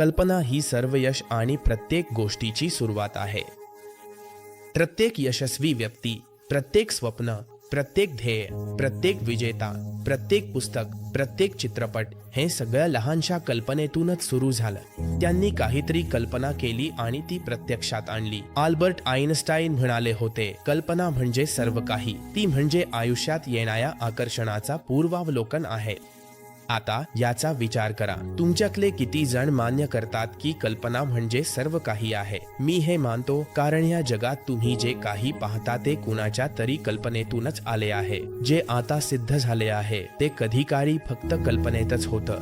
कल्पना ही सर्व यश आणि प्रत्येक गोष्टीची सुरुवात आहे. प्रत्येक यशस्वी व्यक्ती प्रत्येक स्वप्न प्रत्येक ध्येय प्रत्येक विजेता प्रत्येक पुस्तक प्रत्येक चित्रपट हे सगळ्या लहानशा कल्पनेतूनच सुरू झालं. त्यांनी काहीतरी कल्पना केली आणि ती प्रत्यक्षात आणली. आल्बर्ट आईनस्टाईन म्हणाले होते कल्पना म्हणजे सर्व काही. ती म्हणजे आयुष्यात येणाऱ्या आकर्षणाचा पूर्वावलोकन आहे. आता याचा विचार करा. तुमच्यातले किती जण मान्य करतात की कल्पना म्हणजे सर्व काही आहे. मी हे मानतो कारण या जगात तुम्ही जे काही पाहता ते कुणाच्या तरी कल्पनेतूनच आले आहे. जे आता सिद्ध झाले आहे ते कधी काळी फक्त कल्पनेतच होतं.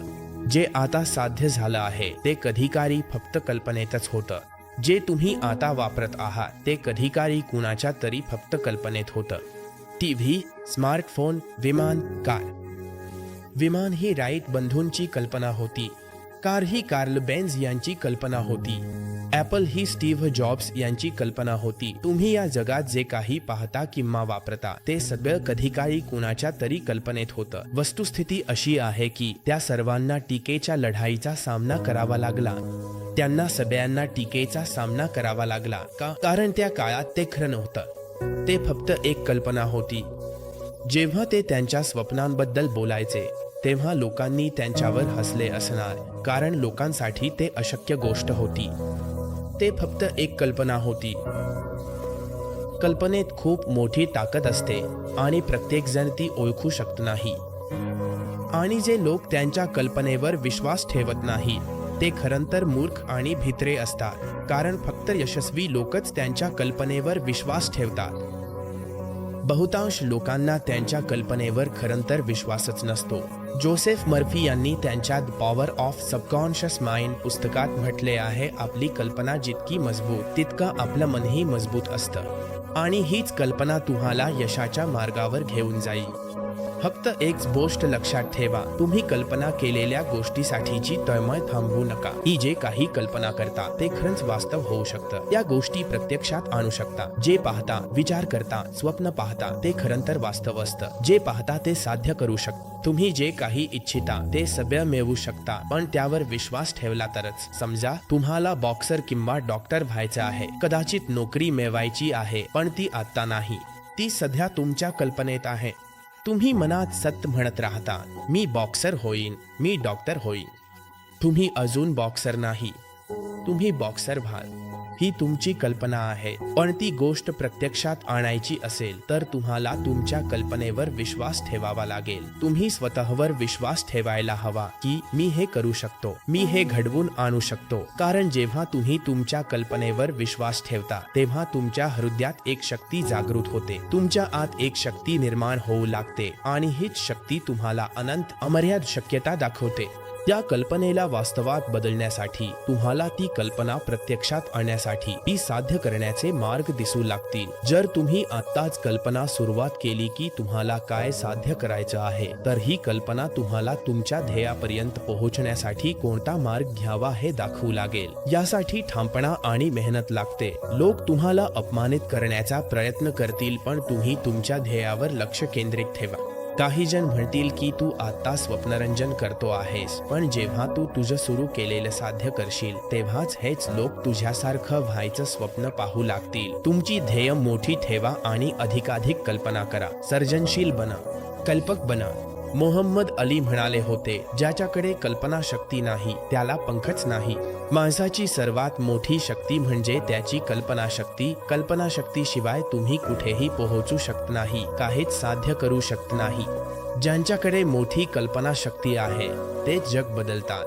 जे आता साध्य झालं आहे ते कधी काळी फक्त कल्पनेतच होतं. जे तुम्ही आता वापरत आहात ते कधी काळी कुणाच्या तरी फक्त कल्पनेत होतं. टीव्ही स्मार्टफोन विमान कार. विमान ही राईट बंधूंची कल्पना होती. कार ही कार्ल बेन्झ यांची कल्पना होती. ॲपल ही स्टीव्ह जॉब्स यांची कल्पना होती. तुम्ही या जगात जे काही पाहता किंवा वापरता ते सगळं कधी काळी कुणाच्या तरी कल्पनेत होतं. वस्तुस्थिती अशी आहे की त्या सर्वांना टीकेच्या लढाईचा सामना करावा लागला. त्यांना सगळ्यांना टीकेचा सामना करावा लागला का? कारण त्या काळात ते खरं नव्हतं. ते फक्त एक कल्पना होती. जेव्हा ते त्यांच्या स्वप्नांबद्दल बोलायचे तेव्हा लोकांनी त्यांच्यावर हसले असणार कारण लोकांसाठी ते अशक्य गोष्ट होती. ते फक्त एक कल्पना होती. कल्पनेत खूप मोठी ताकद असते आणि प्रत्येकजण ती ओळखू शकत नाही. आणि जे लोक त्यांच्या कल्पनेवर विश्वास ठेवत नाही ते खरंतर मूर्ख आणि भित्रे असतात कारण फक्त यशस्वी लोकच त्यांच्या कल्पनेवर विश्वास ठेवतात. बहुतांश लोकांना त्यांच्या कल्पनेवर खरंतर विश्वासच नसतो. जोसेफ मर्फी यांनी त्यांच्या the power of subconscious mind पुस्तकात म्हटले आहे आपली कल्पना जितकी मजबूत तितकं आपलं मनही मजबूत असतं. आणि हीच कल्पना तुम्हाला यशाच्या मार्गावर घेऊन जाईल. फक्त एक गोष्ट लक्षात ठेवा तुम्ही कल्पना केलेल्या गोष्टीसाठीची तळमळ थांबवू नका. ही जे काही कल्पना करता ते खरंच वास्तव होऊ शकतं. या गोष्टी प्रत्यक्षात आणू शकता. जे पाहता विचार करता स्वप्न पाहता ते खरंतर वास्तव असतं. जे पाहता ते साध्य करू शकता तुम्ही जे काही इच्छिता ते सगळं मिळवू शकता. पण त्यावर विश्वास ठेवला तरच. समजा तुम्हाला बॉक्सर किंवा डॉक्टर व्हायचं आहे. कदाचित नोकरी मिळवायची आहे पण ती आता नाही. ती सध्या तुमच्या कल्पनेत आहे. तुम्ही मनात सत्य म्हणत राहता मी बॉक्सर होईन मी डॉक्टर होईन. तुम्ही अजून बॉक्सर नाही. तुम्ही बॉक्सर व्हाल. ही तुमची कल्पना आहे. पण ती गोष्ट प्रत्यक्षात आणायची असेल तर तुम्हाला तुमच्या कल्पनेवर विश्वास ठेवावा लागेल. तुम्ही स्वतःवर विश्वास ठेवायला हवा की मी हे करू शकतो मी हे घडवून आणू शकतो. कारण जेव्हा तुम्ही तुमच्या कल्पनेवर विश्वास ठेवता तेव्हा तुमच्या हृदयात एक शक्ती जागृत होते. तुमच्या आत एक शक्ती निर्माण होऊ लागते आणि हीच शक्ती तुम्हाला अनंत अमर्याद शक्यता दाखवते. त्या कल्पनेला वास्तवात बदलण्यासाठी तुम्हाला ती कल्पना प्रत्यक्षात आणण्यासाठी ती साध्य करण्याचे मार्ग दिसू लागतील. जर तुम्ही आत्ताच कल्पना सुरुवात केली की तुम्हाला काय साध्य करायचं आहे तर ही कल्पना तुम्हाला तुमच्या ध्येयापर्यंत पोहोचण्यासाठी कोणता मार्ग घ्यावा हे दाखवू लागेल. यासाठी ठामपणा आणि मेहनत लागते. लोक तुम्हाला अपमानित करण्याचा प्रयत्न करतील पण तुम्ही तुमच्या ध्येयावर लक्ष केंद्रित ठेवा. काही जण म्हणतील की तू आता स्वप्नरंजन करतो आहेस पण जेव्हा तू तुझं सुरू केलेलं साध्य करशील तेव्हाच हेच लोक तुझ्यासारखं व्हायचं स्वप्न पाहू लागतील. तुमची ध्येय मोठी ठेवा आणि अधिकाधिक कल्पना करा. सर्जनशील बना. कल्पक बना. मोहम्मद अली म्हणाले होते ज्याच्याकडे कल्पना शक्ती नाही त्याला पंखच नाही. माणसाची सर्वात मोठी शक्ती म्हणजे त्याची कल्पना शक्ती कल्पना तुम्ही कुठेही पोहोचू शकत नाही काहीच साध्य करू शकत नाही. ज्यांच्याकडे मोठी कल्पना शक्ती आहे ते जग बदलतात.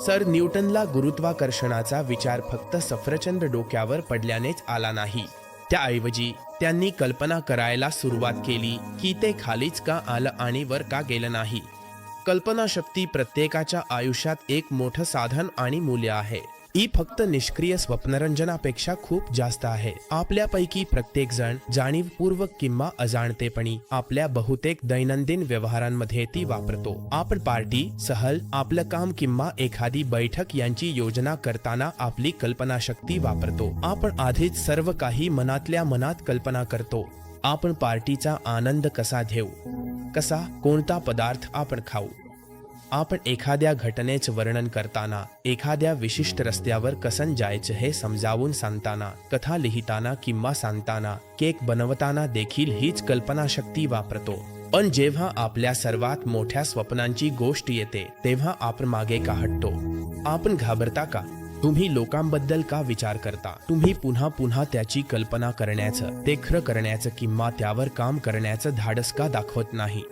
सर न्यूटनला गुरुत्वाकर्षणाचा विचार फक्त सफरचंद डोक्यावर पडल्यानेच आला नाही. त्याऐवजी त्यांनी कल्पना करायला सुरुवात केली की ते खालीच का आलं आणि वर का गेलं नाही. कल्पनाशक्ती प्रत्येकाच्या आयुष्यात एक मोठं साधन आणि मूल्य आहे. ही फक्त निष्क्रिय स्वप्नरंजनापेक्षा खूप जास्त आहे. आपल्यापैकी प्रत्येक जण जाणीवपूर्वक किंवा अजाणतेपणी आपल्या बहुतेक दैनंदिन व्यवहारांमध्ये ती वापरतो. आपण पार्टी सहल आपलं काम किंवा एखादी बैठक यांची योजना करताना आपली कल्पनाशक्ती वापरतो. आपण आधीच सर्व काही मनातल्या मनात कल्पना करतो. आपण पार्टीचा आनंद कसा घेऊ? कसा? कोणता पदार्थ आपण खाऊ? आपण एखाद्या घटनेचं वर्णन करताना एखाद्या विशिष्ट रस्त्यावर कसं जायचं हे समजावून सांगताना कथा लिहिताना किंवा सांगताना केक बनवताना देखील हीच कल्पनाशक्ती वापरतो. पण जेव्हा आपल्या सर्वात मोठ्या स्वप्नांची गोष्ट येते तेव्हा आपण मागे का हटतो? आपण घाबरता का? तुम्ही लोकांबद्दल का विचार करता? तुम्ही पुन्हा पुन्हा त्याची कल्पना करण्याचं ते खरं करण्याचं किंवा त्यावर काम करण्याचं धाडस का दाखवत नाही?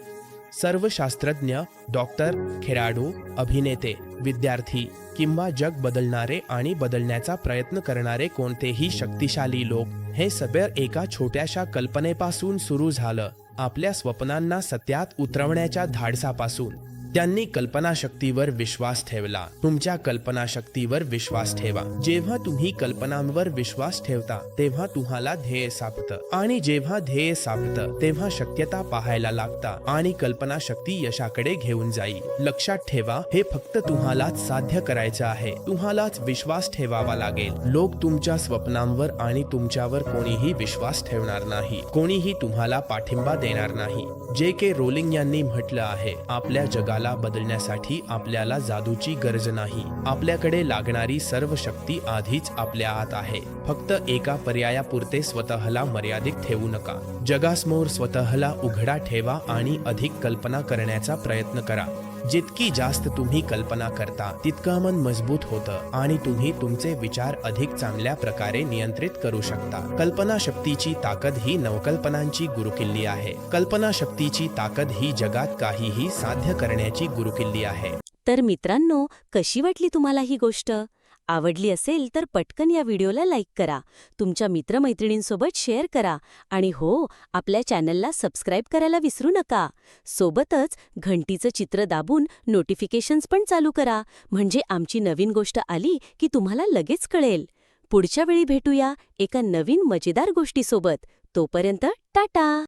सर्व शास्त्रज्ञ डॉक्टर खेळाडू अभिनेते विद्यार्थी किंवा जग बदलणारे आणि बदलण्याचा प्रयत्न करणारे कोणतेही शक्तिशाली लोक हे सगळं एका छोट्याशा कल्पनेपासून सुरू झालं आपल्या स्वप्नांना सत्यात उतरवण्याच्या धाडसापासून. त्यांनी कल्पनाशक्तीवर विश्वास ठेवला. तुमच्या कल्पनाशक्तीवर विश्वास ठेवा. जेव्हा तुम्ही कल्पनांवर विश्वास ठेवता तेव्हा तुम्हाला ध्येय सापडतं. आणि जेव्हा ध्येय सापडतं तेव्हा शक्यता पाहायला लागता आणि कल्पनाशक्ती यशाकडे घेऊन जाईल लक्षात ठेवा हे फक्त तुम्हालाच साध्य करायचं आहे. तुम्हालाच विश्वास ठेवावा लागेल. लोक तुमच्या स्वप्नांवर आणि तुमच्यावर कोणीही विश्वास ठेवणार नाही. कोणीही तुम्हाला पाठिंबा देणार नाही. जे के रोलिंग यांनी म्हटलं आहे आपल्या जगाला बदलण्यासाठी आपल्याला जादूची गरज नाही. आपल्याकडे लागणारी सर्व शक्ती आधीच आपल्या आत आहे. फक्त एका पर्यायापुरते स्वतःला मर्यादित ठेवू नका. जगासमोर स्वतःला उघडा ठेवा आणि अधिक कल्पना करण्याचा प्रयत्न करा. जितकी जास्त तुम्ही कल्पना करता तितकं मन मजबूत होतं आणि तुम्ही तुमचे विचार अधिक चांगल्या प्रकारे नियंत्रित करू शकता. कल्पना शक्तीची ताकद ही नवकल्पनांची गुरुकिल्ली आहे. कल्पना शक्तीची ताकद ही जगात काहीही साध्य करण्याची गुरुकिल्ली आहे. तर मित्रांनो कशी वाटली तुम्हाला ही गोष्ट? आवडली असेल तर पटकन या व्हिडिओला लाईक करा. तुमच्या मित्रमैत्रिणींसोबत शेअर करा. आणि हो आपल्या चॅनलला सबस्क्राईब करायला विसरू नका. सोबतच घंटीचं चित्र दाबून नोटिफिकेशन्स पण चालू करा. म्हणजे आमची नवीन गोष्ट आली की तुम्हाला लगेच कळेल. पुढच्या वेळी भेटूया एका नवीन मजेदार गोष्टीसोबत. तोपर्यंत टाटा!